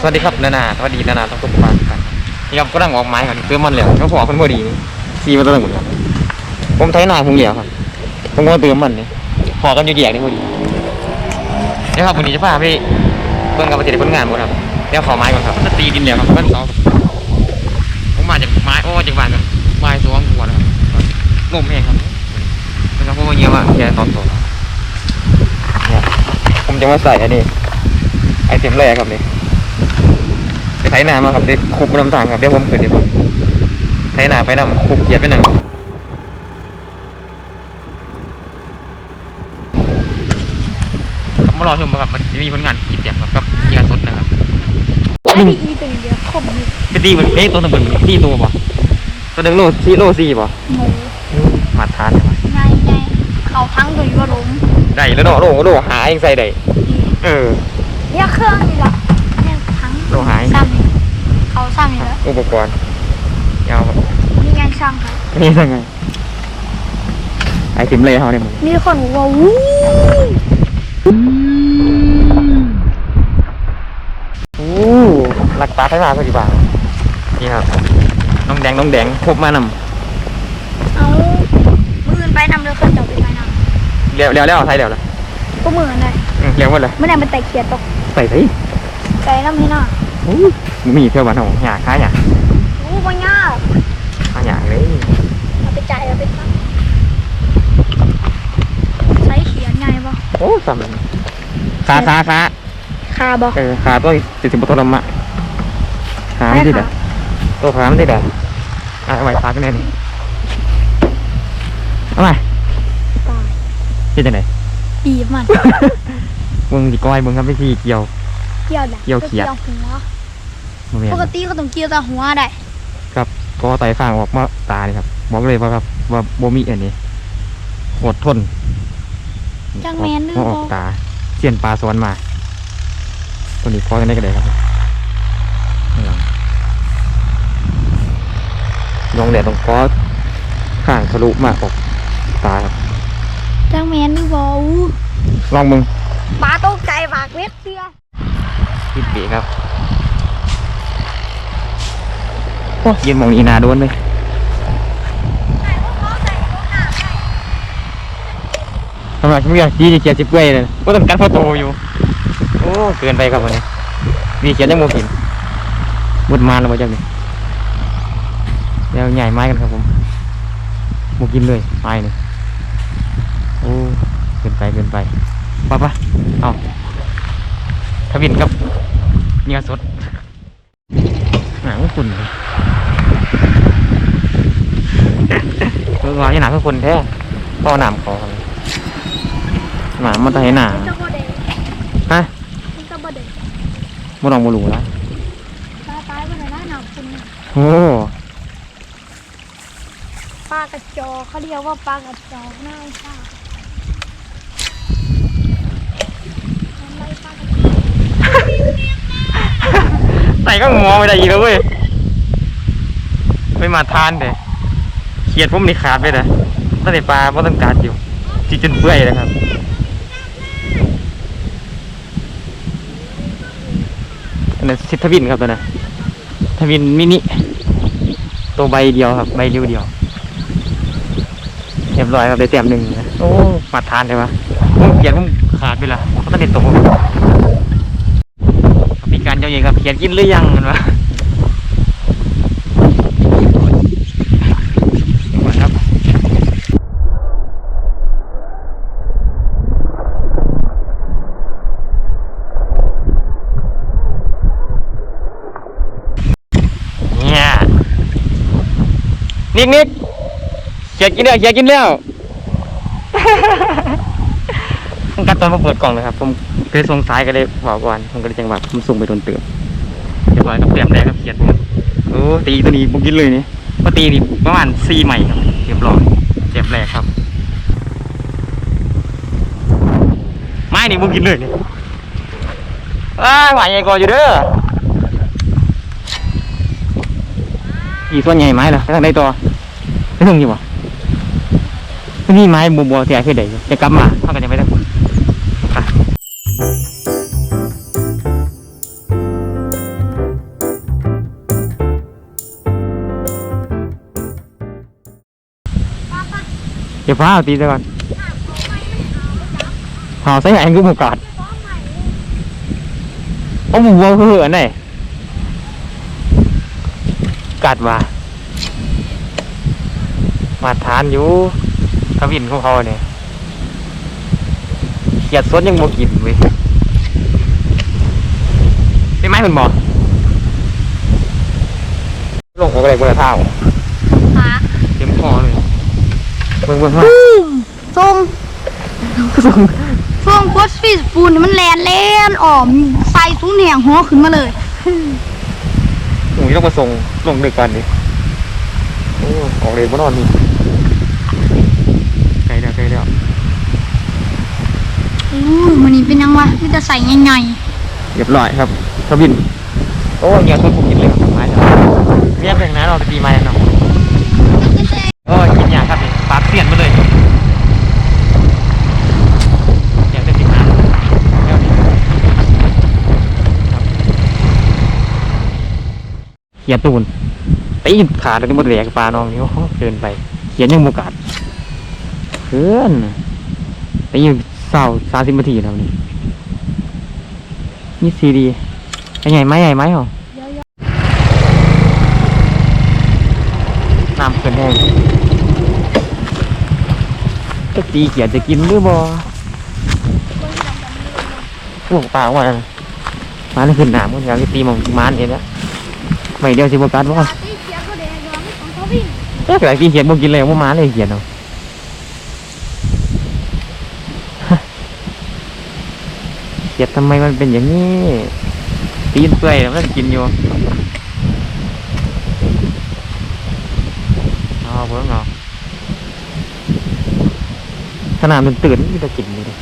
สวัสดีครับนานาสวัสดีนานาต้องทุกคนกันนี่ครับก็นั่งออกไม้ก่อนเพื่อมันเหลวก็พอคนพอดีนี่ซีมาตั้งหมดครับผมไทยนาผมเหลียวครับผมก็เติมมันนี่พอกันอยู่แยกนี่พอดีนี่ครับวันนี้จะพาพี่เบิ่งกับปฏิทินผลงานหมดครับเดี๋ยวขอไม้ก่อนครับจะตีดินเหลวครับเพื่อนเขาผมมาจากไม้โอ้จากบ้านครับไม้สวงหัวนะครับลมแห้งครับนะครับเพราะว่าเยอะมากแค่ตอนโตเนี่ยผมจะมาใส่อันนี้ไอเทมแรกครับนี่ ไปไถนามาครับเด็กคุบน้ำตาลครับเดี๋ยวผมเกิดเดี๋ยวผมไถนาไปนำคุบเกียดไปหนึ่งครับมารอชมครับมันจะมีผลงานกีดเสียงครับกับเกียร์สดนะครับไม่ได้อีตัวเดียวคมอยู่เป็นตีมันเอ๊ะตัวหนึ่งเป็นตีตัวป่ะตัวหนึ่งโลสี่โลสี่ป่ะหมูมาทานครับไงไงเขาทั้งตัวอยู่ว่าล้มได้แล้วเนาะโลโลหาเองใส่ได้เออเรียกเครื่องนี่ละเนี่ยทั้ง โลหาย ซ้ำนี่ เขาซ้ำนี่แล้วอุปกรณ์ยาวครับมีงานช่างครับนี่ยังไงไอเทมเลยเขาเนี่ยมึงมีคนบอกว่าวู้โอ้หลักตาไทยมาสักกี่บาทนี่ครับน้องแดงน้องแดงพบมานเอามืออื่นไปนำเรือเครื่องจับไปไปนำเลี้ยวเลี้ยวแล้วไทยเลี้ยวแล้วำก็มือนั่นเลยอืมเลี้ยวหมดเลยเมื่อไหร่มันแตกเขียดตกใส่สิใจน้ำพี่น่ะโอ้ มีเที่ยวบ้านของหยาค้าหยาวู้บ่ยากค้าหยาเลยเอาไปจ่ายเอาไปซักใช้เขียนไงบ่โอ้สำเร็จขาขาขาคาบ่เออขาตัวติดสิบตัวลำมะขาไม่ได้เด้อตัวขาไม่ได้เด้ออะเอาไว้ขากันแน่นี่เอาไงตายที่จะไหนบีบมันมึงสิก้อยมึงทำพิธีเกี่ยว เกี่ยวแหละเกี่ยวเขียด เกี่ยวหัวโมเมนปกติก็ต้องเกี่ยวแต่หัวได้ครับก็ไต่ฟางออกมาตานี่ครับบอกเลยว่าครับว่าโบมีอันนี้อดทนจังแมนนึงออกบ่ออกตาเสียนปลาสวนมาตัวนี้พอกันได้ก็ได้ครับข้างหลังลองแดดตรงคอข้างทะลุมากออกตาครับจังแมนนึงบ่อู้ลองมึงปลาตกใจปากเล็ดเสื้อคิดปีครับ โอ้ยืนมองอีนาโดนเลยทำไมไม่อยากยี่เขียดจิบเปื่อยเลยก็ต้องการพ่อโตอยู่ โอ้เกินไปครับวันนี้ มีเขียนยังโมกินบดมาแล้วมาจากนี้เดี๋ยวใหญ่ไม้กันครับผมโมกินเลยไม้นี่โอ้เกินไปเกินไปปะปะเอาทวินครับเนื้อสดหนังคุณเลยเออ ว่าที่หนาคือคนแท้พ่อหนามคอครับหนามันตะให้หนาเจ้าบ่เด็กฮะเจ้าบ่เด็กบ่ลองบ่รู้ละปลาตายบ่ได้นะหนาวคุณน่ะโอ้ปลากระจอกเขาเรียกว่าปลากระจอกหน้าไอ้ซ่าทำไรปลากระจอกใส่ก็งอไม่ได้อีกแล้วเว้ยไม่มาทานเด้ เขียดผมนี่ขาดไปเลยตั้งแต่ปลาเพราะต้องการอยู่จีจนเปื่อยเลยครับอันนั้นสิทธวินครับตัวนั้นทวินมินิตัวใบเดียวครับใบเดียวเดียวเรียบร้อยครับได้เต็มหนึ่งนะโอ้มาทานเลยวะผมเขียนผมขาดไปละเขาต้องเด็ดตัวผมมีการเจ้าเองครับเขียนกินหรือยังมันวะก่อนครับเนี่ย นิกนิกเขียกินแล้วเขียกินแล้วผมกัดตอนมาเปิดกล่องเลยครับ ผมเคยส่งสายก็เลยบอกก่อนผมก็เลยจังหวะผมส่งไปโดนเตือนเรียบร้อยกับเตรียมแดงกับเขียดผมโอ้ตีตัวนี้บุกินเลยนี่ก็ตีนี่ประมาณสี่ใหม่ครับเรียบร้อยเจ็บแรกครับไม้นี่บุกินเลยนี่อ้ายหมายใหญ่กว่าอยู่เด้ออีส่วนใหญ่ไม้เหรอไปทางใดต่อ ไม่ถึงอยู่บ่นี่ไม้บัวบัวเทียไอ้พี่เดจะกลับมาเขาก็จะไม่ได้ผลค่ะเดี๋ยวพ้าเอาตีซะก่อนหอใส่แหงกุ้งกอดโอ้หมูวัวเพื่อนไหนกัดมา มาทานอยู่ทวินของเขาเนี่ยเขียดสดยังบ่กินเว้ยเป็นไหมคุณหมอลงของอะไรบนเท้าขาเต็มคอเลยเบิ่งเบิ่งมาปุ้มทรงทรงโคตรฟีสปูนนี่มันแลนแลนออมใส่ทุนแหงหัวขึ้นมาเลยหนูต้องมาส่งลงดึกกันดิโอ้ออกเลยมานอนนี่ไกลแล้วไกลแล้ว อู้มันนี่เป็นยังวะที่จะใส่ง่ายเรียบร้อยครับทบิน โอ้เงี้ยต้นผมกินเลยครับไม้แล้วเรียบอย่างนั้นเราไปตีไม้เนาะโอ้ยกินอย่างครับนี่ปากเสียนมาเลยอยากจะติดน้ำแล้วนี่ครับเขียนตูนตีขาดเลยหมดแหลกปลาน้องนี่โอ้โหเกินไปเขียนยังโมกัดเพื่อนตี เศร้าสามสิบนาทีแล้วนี่นี่ซีดีใหญ่ไหมใหญ่ไหมเหรอน้ำเกินแห้งจะตีเขียนจะกินหรือบ่พวกปลาว่ามาแล้วขึ้นหนามมันอยากจะตีหมองมานเองแล้วไม่เดียวสิบกัดว่าๆที่เขียนก็แดงของเขาวิ่งเอ๊ะแต่ที่เขียนบ่กินเลยว่ามาเลยเขียนเอา ขียนทำไมมันเป็นอย่างนี้ตีนเปื่อยแล้วมันกินอยู่เอาเพิ่งเอาขนาดมันตื่นมันจะกินเลยดิ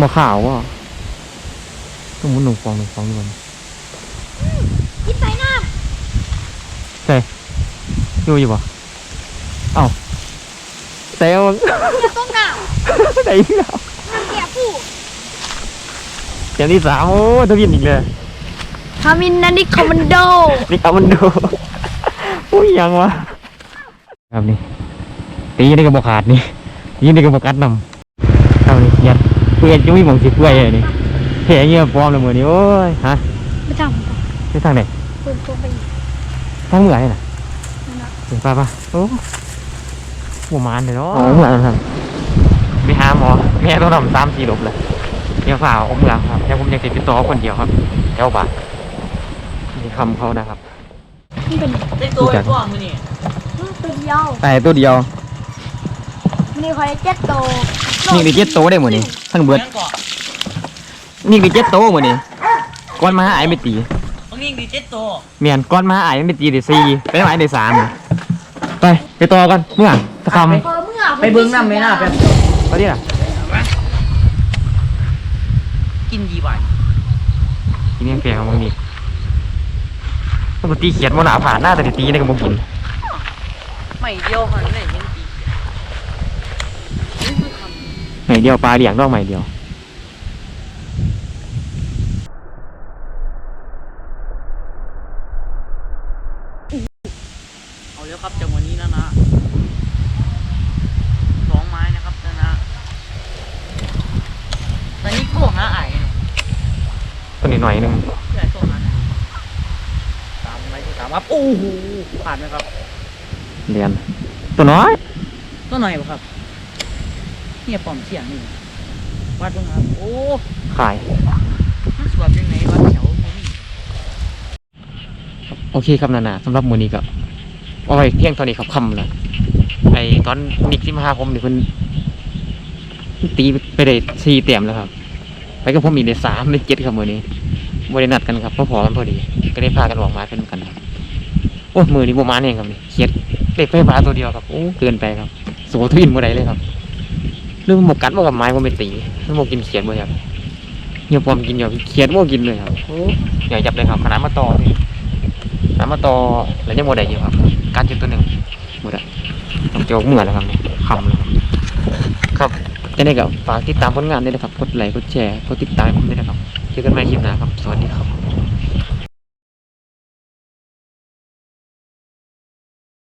มาข่าวว่ะต้องมุนหนุ่มฟองหนุ่มฟองด้วยกินใส่น้อยู่อยู่ปะเอ้า เซลำอย่าต้มน้ไหนแล้วำน้ำแก่ผู้เสียงที่สามโอ้ทวินอีกเลยทามินนันนี่คอมมานโดนี่ครับมันดูอุ้ยยังวะครับนี่ตีนี่ก็บอขาดนี่ตีนี่ก็บอกัดนำครับนี่เขียนเพื่อนจะไม่มองสิเพื่อนเลยนี่เหี้ยเงี้ยปลอมเลยมือนี่โอ้ยฮะไม่ทไปทางไหนำเปิดตัวไปทางเมื่อไหร่น่ะนั่นน่ะถึงป้าปะโอ้ หัวมันเลยเนาะอ๋อเมื่อไหร่ครับไปหาหมอแม่ต้องทำสามสี่หลบเลยเดี๋ยวฝ่าเอาเมื่อครับแต่ผมยังติดติดต่อคนเดียวครับเจ้าบาทมีคำเขานะครับมันเป็นได้ตัวไอ้พ่อมือนี่ตัวเดียวแต่ตัวเดียวมันนี่คอยเจ็ดโตนี่ดิเจ็ดโตได้หมดนี่ทั้งเบิดยังก่อนนี่ดิเจ็ดโตหมดนี่ก้อนมาหาไอ้ไม่ตีต้องยิงดีเจ็ดตัวเมียนก้อนมาหาไอ้ไม่ตีได้สี่ไปได้ไหมได้สามไปไปต่อกันเมื่อ สักคำเออเมื่อไปเบิ้งน้ำไม่น่าแป๊บไปดิล่ะกินยีบาทกินยังเปลี่ยนของมึงนี่ต้องตีเขียนว่าหนาผ่านหน้าแต่ตีได้กับมึงกินไม่เดียวหันไหนยังตีนี่คือคไหนเดียวปลาเลี้ยงต้องไหนเดียวำเอาแล้วครับจังหวะนี้นะนะสองไม้นะครับนะนะตอนนี้พวกหาไอ้เนาะ ตัวนี้ หน่อยหนึงเพื่อตัวนั้นตามไปตามครับโอ้โหผ่านไหมครับเรียนตัวน้อยตัวหน่อยบ่ครับเนี่ยปอมเสียงนี่วัดเบ้างครับโอ้ขาย มันสวบยังไงวัดแถวมือนี่โอเคครับนานาสำหรับมือนี้ก็เอาไว้เพียงเท่านี้ครับคำเลยไอตอนนิกที่มาหาผมนี่เพิ่นตีไปได้สี่เต็มแล้วครับ ไปกับผมอีกได้สามได้เจ็ดครับมือนี้บรินัดกันครับเพราะพอมันพอดี ก็ได้พากันออกมาเป็นกันครับโอ้มือนี้โมาเองครับนี่เคียดเด็กไฟฟ้าตัวเดียวครับโอ้เกินไปครับโสทวินเมื่อไรเลยครับเรื่องหมกกัดบ่กับไม้บ่ไปตีเรื่องหมกกินเขียดบ่ครับเหี่ยวปอมกินเหี่ยวเขียดบ่กินเลยครับโอ้ใหญ่จับเลยครับขนาดมาต่อนี่น้ำมาต่อแล้วยังโมได้อยู่ครับการจุดตัวหนึ่งหมดอะต้องเจอเหมือนแล้วครับเนี่ยคำเลยครับครับ จะได้กับฝากติดตามผลงานด้วยนะครับกดไลค์กดแชร์กดติดตามผมด้วยนะครับเจอกันใหม่คลิปหน้าครับ สวัสดีครับ